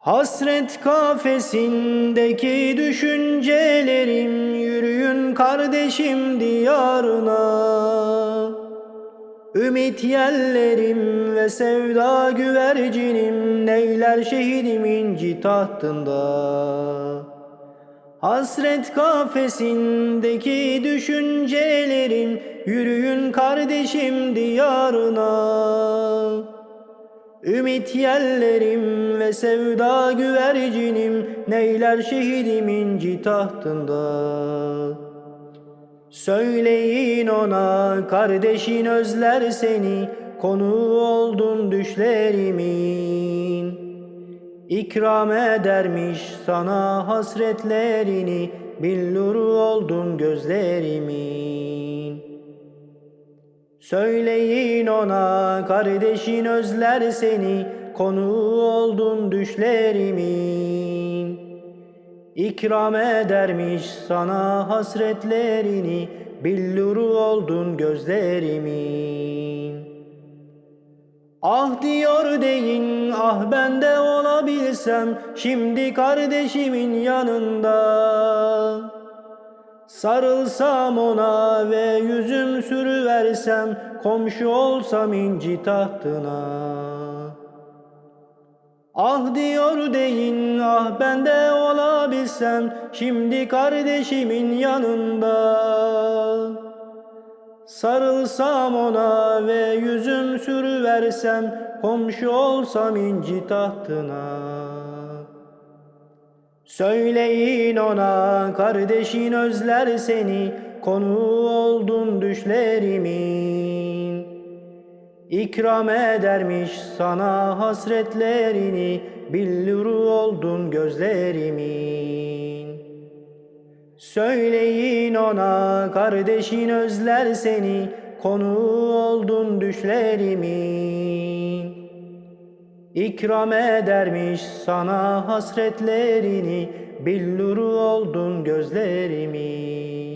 Hasret kafesindeki düşüncelerim Yürüyün kardeşim diyarına. Ümit yellerim ve sevda güvercinim Neyler şehidim inci tahtında Hasret kafesindeki düşüncelerim Yürüyün kardeşim diyarına Ümit yellerim ve sevda güvercinim Neyler şehidim inci tahtında Söyleyin ona kardeşin özler seni Konu oldun düşlerimin. İkram edermiş sana hasretlerini Billur oldun gözlerimin Söyleyin ona kardeşin özler seni Konu oldun düşlerimin. İkram edermiş sana hasretlerini Billur oldun gözlerimin. Ah diyor deyin ah ben de olabilsem Şimdi kardeşimin yanında Sarılsam ona ve yüzüm sürüversem Komşu olsam inci tahtına. Ah diyor deyin ah ben de olabilsem Şimdi kardeşimin yanında. Sarılsam ona ve yüzüm sürüversem Komşu olsam inci tahtına Söyleyin ona kardeşin özler seni Konu oldun düşlerimin. İkram edermiş sana hasretlerini Billur oldun gözlerimin. Söyleyin ona kardeşin özler seni Konu oldun düşlerimin İkram edermiş sana hasretlerini Billur oldun gözlerimin